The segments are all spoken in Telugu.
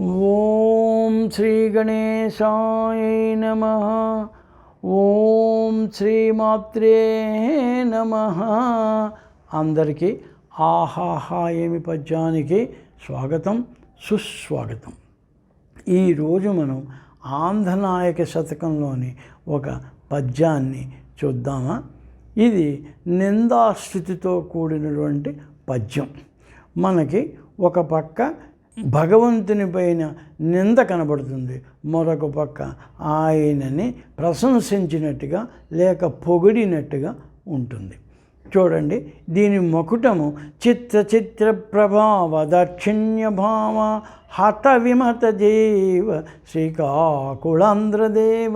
ఓం శ్రీ గణేశాయ నమ. ఓం శ్రీమాత్రే నమ. అందరికీ ఆహాహా ఏమి పద్యానికి స్వాగతం సుస్వాగతం. ఈరోజు మనం ఆంధ్రనాయక శతకంలోని ఒక పద్యాన్ని చూద్దామా? ఇది నిందాస్థుతితో కూడినటువంటి పద్యం. మనకి ఒక పక్క భగవంతుని పైన నింద కనబడుతుంది. మరొక పక్క ఆయనని ప్రశంసించినట్టుగా లేక పొగిడినట్టుగా ఉంటుంది. చూడండి దీని మకుటము చిత్ర చిత్ర ప్రభావ దాక్షిణ్య భావ హత విమత దేవ శ్రీకాకుళాంధ్రదేవ.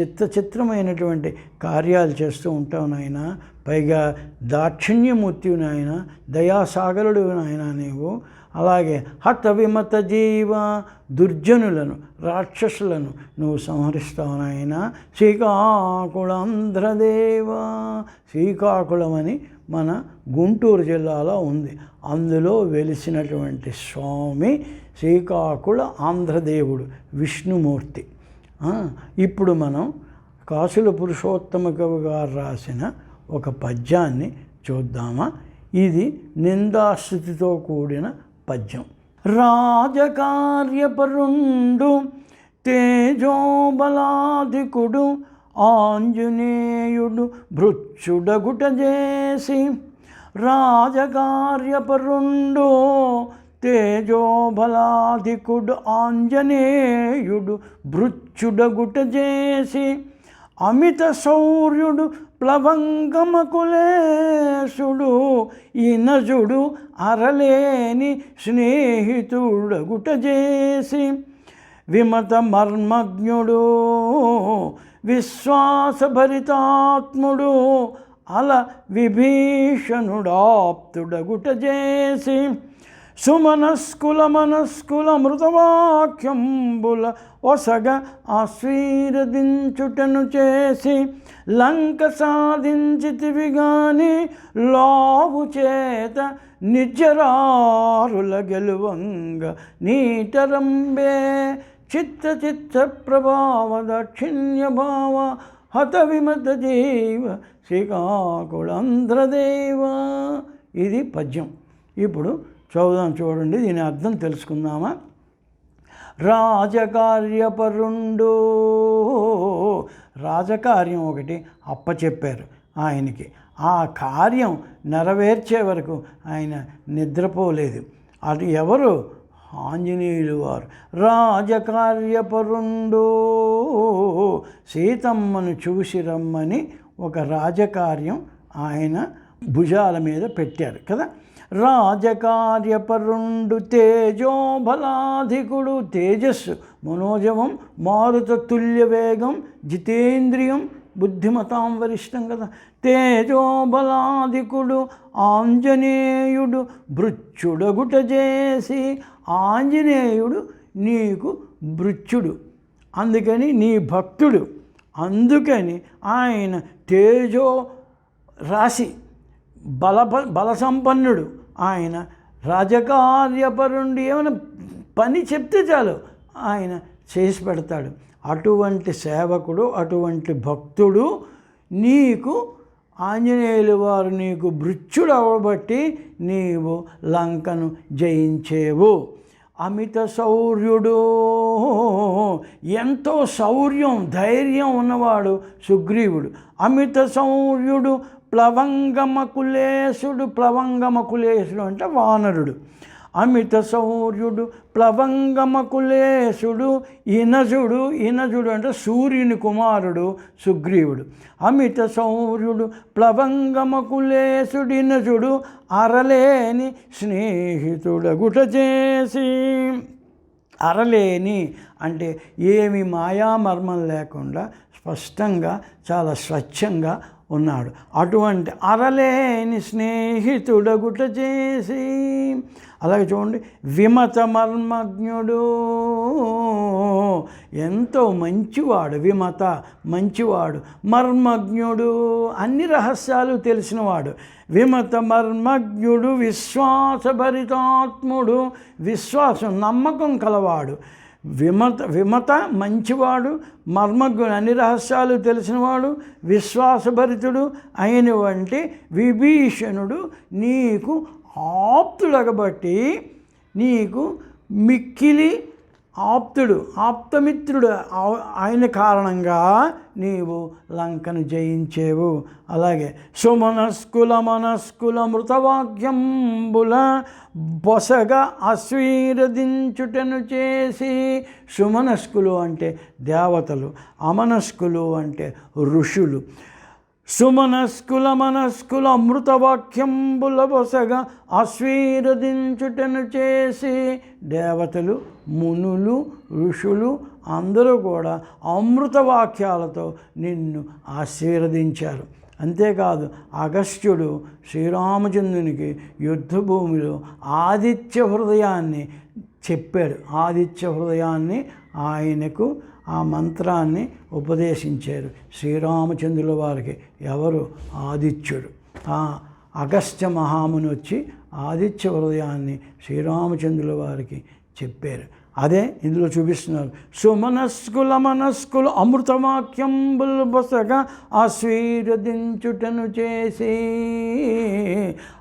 చిత్త చిత్రమైనటువంటి కార్యాలు చేస్తూ ఉంటావు నాయన. పైగా దాక్షిణ్యమూర్తివి నాయన దయాసాగరుడు నాయన నీవు. అలాగే హత విమత జీవ దుర్జనులను రాక్షసులను నువ్వు సంహరిస్తావు నాయన. శ్రీకాకుళాంధ్రదేవ శ్రీకాకుళం అని మన గుంటూరు జిల్లాలో ఉంది. అందులో వెలిసినటువంటి స్వామి శ్రీకాకుళ ఆంధ్రదేవుడు విష్ణుమూర్తి. ఇప్పుడు మనం కాసుల పురుషోత్తమ కవి గారు రాసిన ఒక పద్యాన్ని చూద్దామా? ఇది నిందాస్థితితో కూడిన పద్యం. రాజకార్యపరుండు తేజోబలాధికుడు ఆంజనేయుడు భృచ్చుడగుట చేసి రాజకార్యపరుండు తేజోబలాధికుడు ఆంజనేయుడు భృచ్చుడగుట చేసి అమిత శౌర్యుడు ప్లవంగమకులేశుడు ఇనజుడు అరలేని స్నేహితుడగుట చేసి విమత మర్మజ్ఞుడు విశ్వాసభరితాత్ముడు అల విభీషణుడాప్తుడగుట చేసి సుమనస్కుల మనస్కుల మృతవాక్యంబుల ఒసగ ఆశీర్దించుటను చేసి లంక సాధించితివి గాని లావు చేత నిజరారుల గెలువంగ నీటరంబే చిత్త చిత్త ప్రభావ దక్షిణ్య భావ హత విమత జీవ శ్రీకాకుళంధ్రదేవ ఇది పద్యం. ఇప్పుడు చదువుదాం చూడండి దీని అర్థం తెలుసుకుందామా? రాజకార్యపరుండు. రాజకార్యం ఒకటి అప్పచెప్పారు ఆయనకి. ఆ కార్యం నెరవేర్చే వరకు ఆయన నిద్రపోలేదు. అది ఎవరు? ఆంజనేయులు వారు. రాజకార్యపరుండు. సీతమ్మను చూసి రమ్మని ఒక రాజకార్యం ఆయన భుజాల మీద పెట్టారు కదా? రాజకార్యపరుండు తేజోబలాధికుడు తేజస్సు మనోజవం మారుత తుల్య వేగం జితేంద్రియం బుద్ధిమతాం వరిష్టం కదా. తేజోబలాధికుడు ఆంజనేయుడు భృచ్చుడగుట చేసి ఆంజనేయుడు నీకు భృచ్చుడు అందుకని నీ భక్తుడు అందుకని ఆయన తేజో రాశి బల బల సంపన్నుడు ఆయన రాజకార్యపరుండి ఏమైనా పని చెప్తే చాలు. ఆయన చేసి పెడతాడు. అటువంటి సేవకుడు అటువంటి భక్తుడు నీకు ఆంజనేయులు వారు నీకు భృత్యుడు అవబట్టి నీవు లంకను జయించేవు. అమిత శౌర్యుడు. ఎంతో శౌర్యం ధైర్యం ఉన్నవాడు సుగ్రీవుడు. అమిత శౌర్యుడు ప్లవంగమకులేశుడు ప్లవంగమకులేశుడు అంటే వానరుడు. అమిత సౌర్యుడు ప్లవంగమకులేశుడు ఇనజుడు ఇనజుడు అంటే సూర్యుని కుమారుడు సుగ్రీవుడు. అమిత సౌర్యుడు ప్లవంగమకులేశుడు ఇనజుడు అరలేని స్నేహితుడగుట చేసి అరలేని అంటే ఏమి మాయామర్మం లేకుండా స్పష్టంగా చాలా స్వచ్ఛంగా ఉన్నాడు. అటువంటి అరలేని స్నేహితుడగుట చేసి అలాగే చూడండి విమత మర్మజ్ఞుడు. ఎంతో మంచివాడు విమత మంచివాడు మర్మజ్ఞుడు. అన్ని రహస్యాలు తెలిసినవాడు. విమత మర్మజ్ఞుడు విశ్వాసభరితాత్ముడు విశ్వాసం నమ్మకం కలవాడు. విమత విమత మంచివాడు మర్మజ్ఞుడు అన్ని రహస్యాలు తెలిసినవాడు విశ్వాసభరితుడు అయిన వంటి విభీషణుడు నీకు ఆప్తుడగబట్టి నీకు మిక్కిలి ఆప్తుడు ఆప్తమిత్రుడు ఆయన కారణంగా నీవు లంకను జయించేవు. అలాగే సుమనస్కుల మనస్కుల మృతవాక్యంబుల బొసగా అశ్వీరదించుటను చేసి సుమనస్కులు అంటే దేవతలు అమనస్కులు అంటే ఋషులు. సుమనస్కుల మనస్కుల అమృతవాక్యంబుల బొసగా ఆశీర్వదించుటను చేసి దేవతలు మునులు ఋషులు అందరూ కూడా అమృత వాక్యాలతో నిన్ను ఆశీర్వదించారు. అంతేకాదు అగస్త్యుడు శ్రీరామచంద్రునికి యుద్ధభూమిలో ఆదిత్య హృదయాన్ని చెప్పాడు. ఆదిత్య హృదయాన్ని ఆయనకు ఆ మంత్రాన్ని ఉపదేశించారు. శ్రీరామచంద్రుల వారికి ఎవరు? ఆదిత్యుడు. ఆ అగస్త్య మహాముని వచ్చి ఆదిత్య హృదయాన్ని శ్రీరామచంద్రుల వారికి చెప్పారు. అదే ఇందులో చూపిస్తున్నారు. సుమనస్కుల మనస్కులు అమృతవాక్యంబుల్ బసగా ఆశీర్వదించుటను చేసి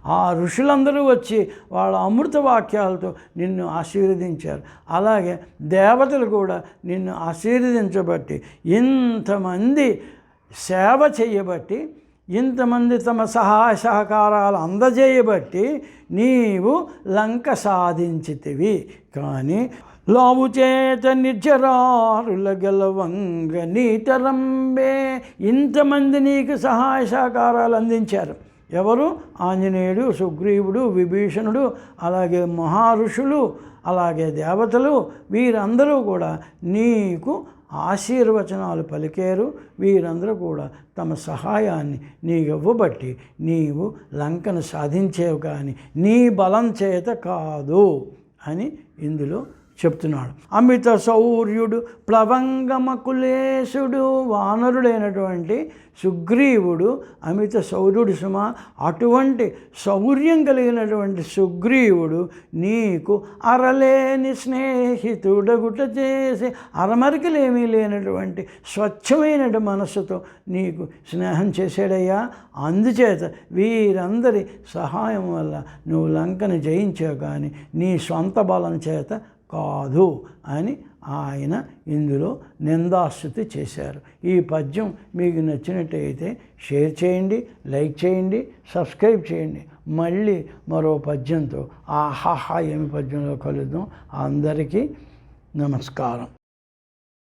ఆ ఋషులందరూ వచ్చి వాళ్ళ అమృత వాక్యాలతో నిన్ను ఆశీర్వదించారు. అలాగే దేవతలు కూడా నిన్ను ఆశీర్వదించబట్టి ఇంతమంది సేవ చేయబట్టి ఇంతమంది తమ సహాయ సహకారాలు అందజేయబట్టి నీవు లంక సాధించితివి. కానీ లావు చేత నిర్జరారుల గెలవంగ నీతరంబే. ఇంతమంది నీకు సహాయ సహకారాలు అందించారు. ఎవరు? ఆంజనేయుడు సుగ్రీవుడు విభీషణుడు అలాగే మహారుషులు అలాగే దేవతలు. వీరందరూ కూడా నీకు ఆశీర్వచనాలు పలికారు. వీరందరూ కూడా తమ సహాయాన్ని నీకు ఇవ్వబట్టి నీవు లంకను సాధించేవు కానీ నీ బలం చేత కాదు అని ఇందులో చెప్తున్నాడు. అమిత సౌర్యుడు ప్లవంగమకులేశుడు వానరుడైనటువంటి సుగ్రీవుడు అమిత సౌర్యుడు సుమ అటువంటి శౌర్యం కలిగినటువంటి సుగ్రీవుడు నీకు అరలేని స్నేహితుడగుట చేసి అరమరికలేమీ లేనటువంటి స్వచ్ఛమైన మనస్సుతో నీకు స్నేహం చేశాడయ్యా. అందుచేత వీరందరి సహాయం వల్ల నువ్వు లంకను జయించావు కానీ నీ సొంత బలం చేత కాదు అని ఆయన ఇందులో నిందాస్తుతి చేశారు. ఈ పద్యం మీకు నచ్చినట్టయితే షేర్ చేయండి లైక్ చేయండి సబ్స్క్రైబ్ చేయండి. మళ్ళీ మరో పద్యంతో ఆహాహా ఏమి పద్యంలో కలుద్దాం. అందరికీ నమస్కారం.